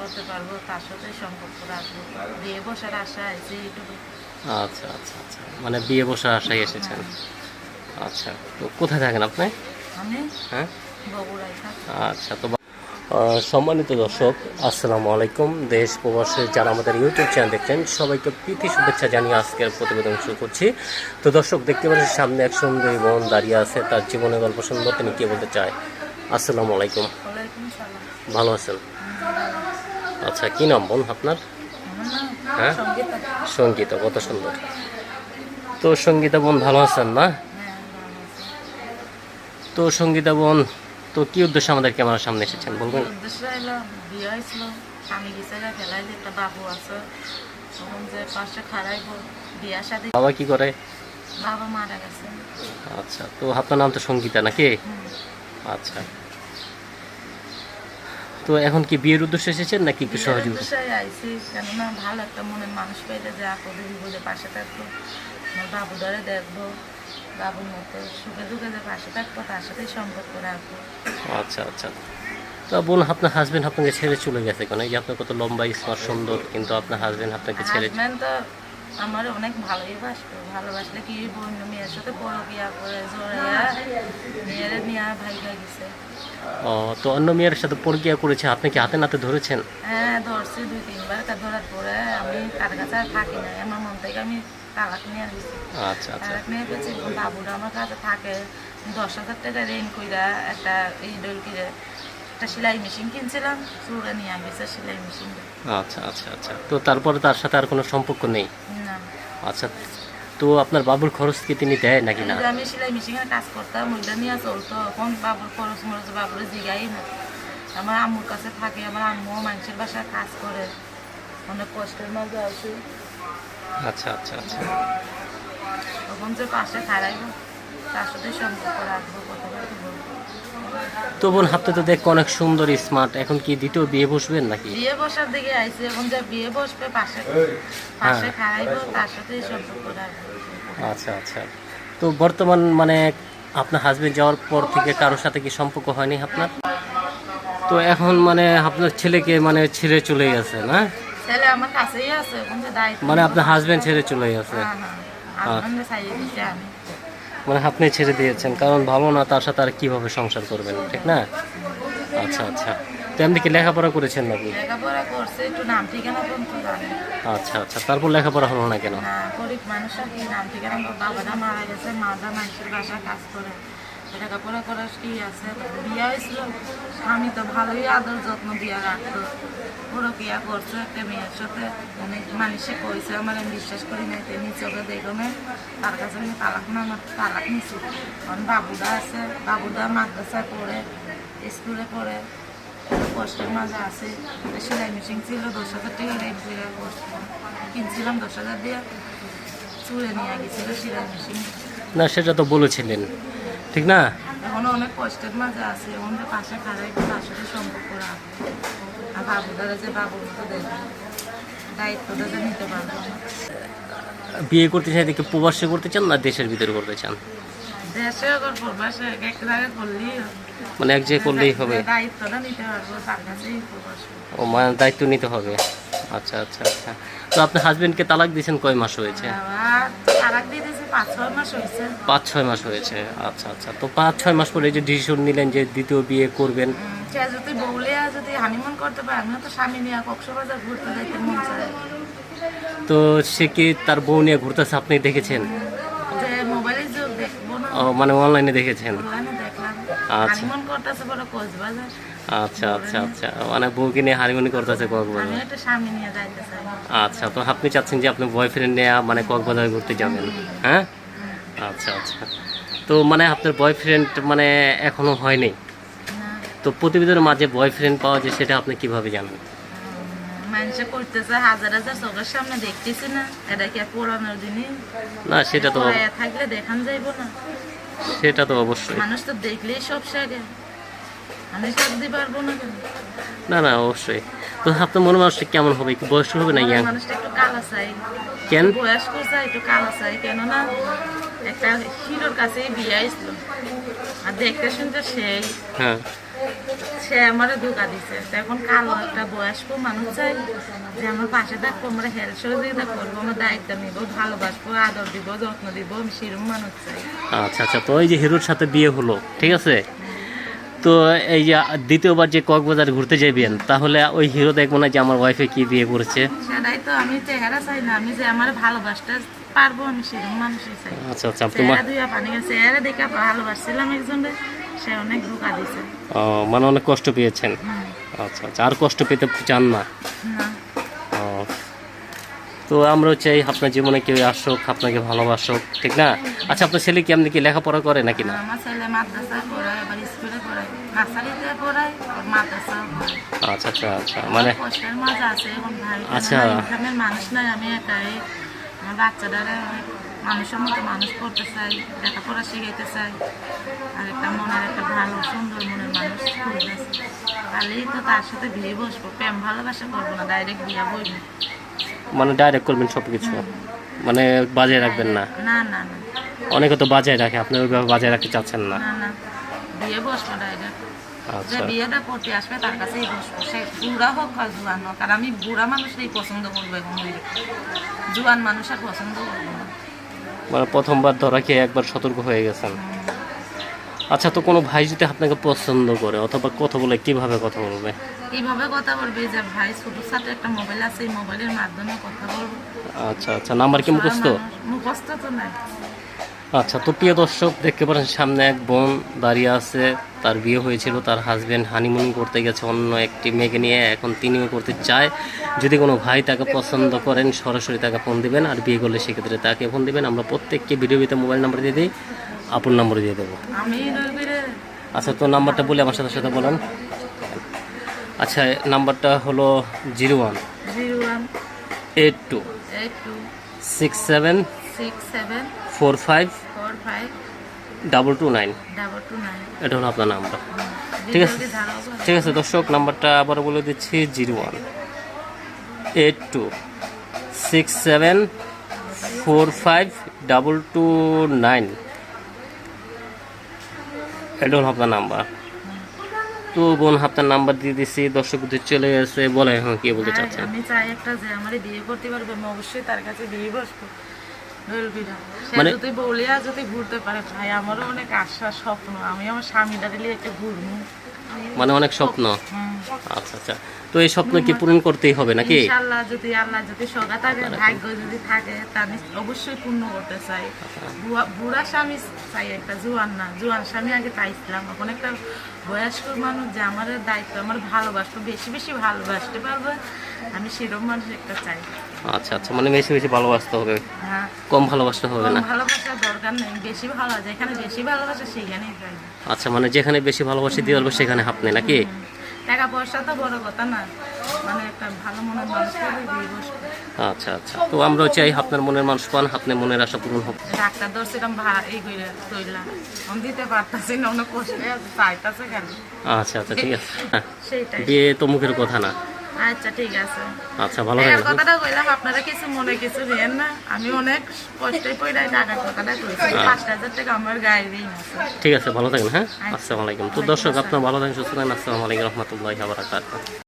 করতে পারব তার সাথে সম্পর্ক রাখব। বিয়ে বসার আশা আছে এইটুকু। আচ্ছা আচ্ছা আচ্ছা। মানে বিয়ে বসার আশায় এসেছেন? আচ্ছা তো কোথায় থাকেন আপনি? আমি হ্যাঁ? বগুড়ায় থাকি। আচ্ছা তো সম্মানিত দর্শক আসসালামু আলাইকুম। দেশ প্রবাসে যারা আমাদের ইউটিউব চ্যানেল দেখছেন সবাইকে প্রীতি শুভেচ্ছা জানিয়ে আজকের প্রতিবেদন শুরু করছি। তো দর্শক দেখতে পাচ্ছেন সামনে এক সুন্দরী বোন দাঁড়িয়ে আছে। তার জীবনের গল্প সুন্দর তিনি কে বলতে চায়? আসসালামু আলাইকুম। ভালো আছেন? আচ্ছা কি নাম বোন আপনার? হ্যাঁ? সঙ্গীতা কত সুন্দর। তো সঙ্গীতা বোন ভালো আছেন না। তো সঙ্গীতা বোন তো কি উদ্দেশ্যে আমাদের ক্যামেরার সামনে এসেছেন বলবেন? উদ্দেশ্য এলো বিয়ে হয়েছিল স্বামী গেছে ফেলাই একটা বাবু আছে তখন যে পাশে খারাইব বিয়া শাদি বাবা কি করে? বাবা মারা গেছে। আচ্ছা তো আপনার নাম তো সঙ্গীতা নাকি? আচ্ছা। তো এখন কি বিয়ের উদ্দেশ্যে এসেছেন নাকি সহযোগিতা উদ্দেশ্যে? আইছি কেননা ভালো একটা মনের মানুষ পাইলে যে আপদে বিপদে পাশে থাকব। আমার বাবু ধরে দেখব বাবুর মতো সুখে দুঃখে যে পাশে থাকব তার সাথেই সম্পর্ক রাখব। আচ্ছা আচ্ছা। তো বোন আপনার হাজবেন্ড আপনাকে ছেড়ে চলে গেছে কেন? এই যে আপনার কত লম্বা স্মার্ট সুন্দর কিন্তু আপনার হাজবেন্ড আপনাকে ছেড়ে হাজব্যান্ড তো আমার অনেক ভালোই বাসতো। ভালোবাসলে কি বোন মেয়ের সাথে বড় বিয়া করে জোড়াইয়া মেয়ের নিয়ে ভাই ভাই গেছে। ও তো অন্য মেয়ের সাথে পরকিয়া করেছে আপনি কি হাতে নাতে ধরেছেন? হ্যাঁ ধরছি দুই তিনবার। তা ধরার পরে আমি তার কাছে আর থাকি না। আমার মন থেকে আমি তালাক নিয়ে আসছি আচ্ছা আচ্ছা। তালাক নিয়ে গেছি বাবুরা আমার কাছে থাকে। দশ হাজার টাকা রেন কইরা একটা এই ডলকিরে একটা সেলাই মেশিন কিনছিলাম চুড়ে নিয়ে গেছে সেলাই মেশিন আচ্ছা আচ্ছা আচ্ছা। তো তারপরে তার সাথে আর কোনো সম্পর্ক নেই? না। আচ্ছা তো আপনার বাবুর খরচ কি তিনি দেয় নাকি না? আমি সেলাই মেশিনের কাজ করতাম ওইটা নিয়ে চলতো। এখন বাবুর খরচ মরচ বাবুরে জিগাই না। আমার আম্মুর কাছে থাকে আমার আম্মু মানুষের বাসায় কাজ করে। অনেক কষ্টের মাঝে আছে। আচ্ছা আচ্ছা আচ্ছা। তখন যে পাশে খারাইব তার সাথে সম্পর্ক রাখব কথা তো বোন আপনি তো দেখো অনেক সুন্দর স্মার্ট এখন কি দ্বিতীয় বিয়ে বসবেন নাকি? বিয়ে বসার দিকে আইসি এখন যে বিয়ে বসবে পাশে। পাশে খারাইবো তার সাথে সম্পর্ক রাখব আচ্ছা আচ্ছা। তো বর্তমান মানে আপনার হাজবেন্ড যাওয়ার পর থেকে কারোর সাথে কি সম্পর্ক হয়নি আপনার? তো এখন মানে আপনার ছেলেকে মানে ছেড়ে চলে গেছে না? ছেলে আমার কাছেই আছে মানে আপনার হাজবেন্ড ছেড়ে চলে গেছে। হ্যাঁ হ্যাঁ। মানে আপনি ছেড়ে দিয়েছেন কারণ ভালো না তার সাথে আর কীভাবে সংসার করবেন ঠিক না? আচ্ছা আচ্ছা। তো এমনি কি লেখাপড়া করেছেন নাকি? লেখাপড়া করছে একটু নাম ঠিকানা পর্যন্ত জানে। আচ্ছা আচ্ছা। তারপর লেখাপড়া হলো না কেন? না করে লেখাপড়া করার কি আছে? বিয়া হয়েছিল। স্বামী তো ভালোই আদর যত্ন দিয়া রাখতো। ওরা বিয়া করছে, একটা মেয়ের সাথে। অনেক মানুষে কইছে, আমার আমি বিশ্বাস করি না তেমনি চোখে দেখবে তার কাছে আমি তালাক না, আমার তালাক নিছি। কারণ বাবুদা আছে, বাবুদা মাদ্রাসায় পড়ে, স্কুলে পড়ে। কষ্টের মাঝে আছে। সেলাই মেশিন ছিল, দশ হাজার টাকা রেট দিয়ে কিনছিলাম দশ হাজার দিয়ে। চুড়ে নিয়ে গেছিল সেলাই মেশিন। না, সেটা তো বলেছিলেন। ঠিক না? এখন অনেক কষ্টের মাঝে আছে আমাদের পাশে খারাই সম্পর্ক রাখব আর বাবুদারা যে বাবুর মতো দেখবে দায়িত্বটা যে নিতে পারব। বিয়ে করতে চাই দেখে প্রবাসে করতে চান না দেশের ভিতরে করতে চান? দেশে আবার প্রবাসে এক এক জায়গায় করলেই মানে এক জায়গায় করলেই হবে? দায়িত্বটা নিতে পারব তার কাছেই প্রবাস। ও মানে দায়িত্ব নিতে হবে। আচ্ছা আচ্ছা আচ্ছা। তো আপনার হাজবেন্ডকে তালাক দিয়েছেন কয় মাস হয়েছে? পাঁচ ছয় মাস হয়েছে। আচ্ছা আচ্ছা। তো পাঁচ ছয় মাস পরে যে ডিসিশন নিলেন যে দ্বিতীয় বিয়ে করবেন। যদি বউলিয়া যদি হানিমুন করতে পারে আমিও তো স্বামী নিয়ে কক্সবাজার ঘুরতে যাইতে মন চায়। তো সে কি তার বউ নিয়ে ঘুরতেছে আপনি দেখেছেন? মানে অনলাইনে দেখেছেন? আচ্ছা। আচ্ছা আচ্ছা আচ্ছা। মানে বউকে নিয়ে হারিমনি করতেছে কক্সবাজার আচ্ছা তো আপনি চাচ্ছেন যে আপনি বয়ফ্রেন্ড নিয়ে মানে কক্সবাজার ঘুরতে যাবেন হ্যাঁ? আচ্ছা আচ্ছা। তো মানে আপনার বয়ফ্রেন্ড মানে এখনও হয়নি? তো প্রতিবেদনের মাঝে বয়ফ্রেন্ড পাওয়া যায় সেটা আপনি কীভাবে জানেন? হাজার হাজার চোখের সামনে দেখতেছি না। এটা কি পুরানোর দিনই না সেটা তো থাকলে দেখান যাইবো না। সেটা তো অবশ্যই। মানুষ তো দেখলেই সব সাগে আমি সব দিতে পারব না না অবশ্যই। তো আপনার মনে মানুষটা কেমন হবে? একটু বয়স্ক হবে না ইয়াং? মানুষটা একটু কালা চাই। কেন? বয়স্ক চাই একটু কালা চাই। কেননা একটা হিরোর কাছেই বিয়ে আসলো আর দেখতে শুনতে সেই হ্যাঁ। সে আমারে ধোকা দিছে। এখন কালো একটা বয়স্ক মানুষ চাই যে আমার পাশে থাকব আমরা হেল্প সহযোগিতা করব আমার দায়িত্ব নিব ভালোবাসবো আদর দিব যত্ন দিব আমি সেরকম মানুষ চাই। আচ্ছা আচ্ছা তো এই যে হিরোর সাথে বিয়ে হলো ঠিক আছে? তো এই যে দ্বিতীয়বার যে কক্সবাজার ঘুরতে যাবেন তাহলে ওই হিরো দেখব না যে আমার ওয়াইফে কি বিয়ে করেছে। সেটাই তো আমি চেহারা চাই না আমি যে আমার ভালোবাসটা পারব আমি সেরকম মানুষই চাই। আচ্ছা আচ্ছা তোমার দুইয়া পানি গেছে চেহারা দেখে ভালোবাসছিলাম একজনের সে অনেক ধোকা দিয়েছে ও, মানে অনেক কষ্ট পেয়েছেন। আচ্ছা আচ্ছা আর কষ্ট পেতে চান না। না। তো আমরাও চাই আপনার জীবনে কেউ আসুক আপনাকে ভালোবাসুক ঠিক না? আচ্ছা আপনার ছেলে কি আপনি কি লেখাপড়া করে নাকি না? আমার ছেলে মাদ্রাসায় পড়ায় স্কুলে পড়ায় পড়ায় আর আচ্ছা আচ্ছা আচ্ছা মানে মাঝে আছে এখন আচ্ছা। মানুষ নাই আমি একাই। বাচ্চাটারে মানুষের মতো মানুষ করতে চাই লেখাপড়া শিখাইতে চাই। আর একটা মনের একটা ভালো সুন্দর মনের মানুষ খুঁজতেছে তাহলেই তো তার সাথে বিয়ে বসবো প্রেম ভালোবাসা করব না ডাইরেক্ট বিয়ে বইব। মানে ডাইরেক্ট করবেন সব কিছু মানে বাজায় রাখবেন না। না না অনেকে তো বাজায় রাখে আপনি ওইভাবে বাজায় রাখতে চাচ্ছেন না। না না। বিয়ে বসবো ডাইরেক্ট যে আচ্ছা বিয়েটা করতে আসবে তার কাছেই বসবো। সে বুড়া হোক আর জুয়ান হোক আর আমি বুড়া মানুষই পছন্দ করব এখন জুয়ান মানুষ আর পছন্দ করব না। মানে প্রথমবার ধরা খেয়ে একবার সতর্ক হয়ে গেছেন। আচ্ছা তো কোনো ভাই যদি আপনাকে পছন্দ করে অথবা কথা বলে কীভাবে কথা বলবে? এইভাবে কথা বলবি যে ভাই ছোট সাথে একটা মোবাইল আছে এই মোবাইলের মাধ্যমে কথা বলব। আচ্ছা আচ্ছা নাম্বার কি মুখস্থ? মুখস্থ তো নাই। আচ্ছা তো প্রিয় দর্শক দেখতে পারেন সামনে এক বোন দাঁড়িয়ে আছে। তার বিয়ে হয়েছিল তার হাজবেন্ড হানিমুন করতে গেছে অন্য একটি মেয়েকে নিয়ে। এখন তিনিও করতে চায়। যদি কোনো ভাই তাকে পছন্দ করেন সরাসরি তাকে ফোন দিবেন। আর বিয়ে করলে সেক্ষেত্রে তাকে ফোন দিবেন। আমরা প্রত্যেককে ভিডিও ভিতরে মোবাইল নাম্বার দিয়ে দিই। আপন নম্বর দিয়ে দেবো। আচ্ছা তো নাম্বারটা বলে আমার সাথে সাথে বলেন। আচ্ছা নাম্বারটা হলো zero one. Eight two. Six seven. Four five. Double two nine. Double two nine. এটা হলো আপনার নাম্বার। ঠিক আছে। ঠিক আছে দর্শক নাম্বারটা আবার বলে দিচ্ছি zero one. Eight two. Six seven. Four five. Double two nine. এটা হাফতার নাম্বার। তো বোন আপনার নাম্বার দিয়ে দিছি দর্শকদের চলে এসে বলে হ্যাঁ কি বলতে চাচ্ছেন? আমি চাই একটা যে আমার বিয়ে করতে পারবে আমি অবশ্যই তার কাছে বিয়ে বসবো। মানে- যদি বলিয়া যদি ঘুরতে পারে ভাই আমারও অনেক আশা স্বপ্ন। আমি আমার স্বামীটারে নিয়ে একটু ঘুরবো। মানে অনেক স্বপ্ন। আচ্ছা আচ্ছা। তো এই স্বপ্ন কি পূরণ করতেই হবে নাকি? ইনশাআল্লাহ যদি আল্লাহ যদি থাকে ভাগ্য যদি থাকে তা অবশ্যই পূর্ণ করতে চাই। বুড়া স্বামী চাই একটা জুয়ান না। জুয়ান স্বামী আগে চাইছিলাম এখন একটা বয়স্ক মানুষ যে আমার দায়িত্ব আমার ভালোবাসবো বেশি বেশি ভালোবাসতে পারবে আমি সেরকম মানুষ একটা চাই। আচ্ছা আচ্ছা মানে বেশি বেশি ভালোবাসতে হবে। হ্যাঁ। কম ভালোবাসতে হবে না? ভালোবাসার দরকার নেই বেশি ভালো যেখানে বেশি ভালোবাসা সেখানেই আচ্ছা মানে যেখানে বেশি ভালোবাসি দিয়ে পারব সেখানে আপনি নাকি? টাকা পয়সা তো বড় কথা না মানে একটা ভালো মনের মানুষ আচ্ছা আচ্ছা তো আমরাও চাই আপনার মনের মানুষ পান আপনার মনের আশা পূরণ হোক। ডাক্তার ধরছিলাম এই তৈলা আমি দিতে পারতাছি না অনেক কষ্টে চাইতাছে কেন? আচ্ছা আচ্ছা ঠিক আছে। বিয়ে তো মুখের কথা না। আচ্ছা ঠিক আছে। আচ্ছা ভালো থাকবেন কথাটা কইলাম আপনারা কিছু মনে কিছু নেন না। আমি অনেক কষ্টে পড়াই টাকা কথাটা কইছি। পাঁচ হাজার টাকা আমার গায়ে দেই ঠিক আছে ভালো থাকবেন হ্যাঁ? আসসালামু আলাইকুম। তো দর্শক আপনার ভালো থাকেন সুস্থ থাকেন। আসসালামু আলাইকুম রহমতুল্লাহ বারাকাতুহ।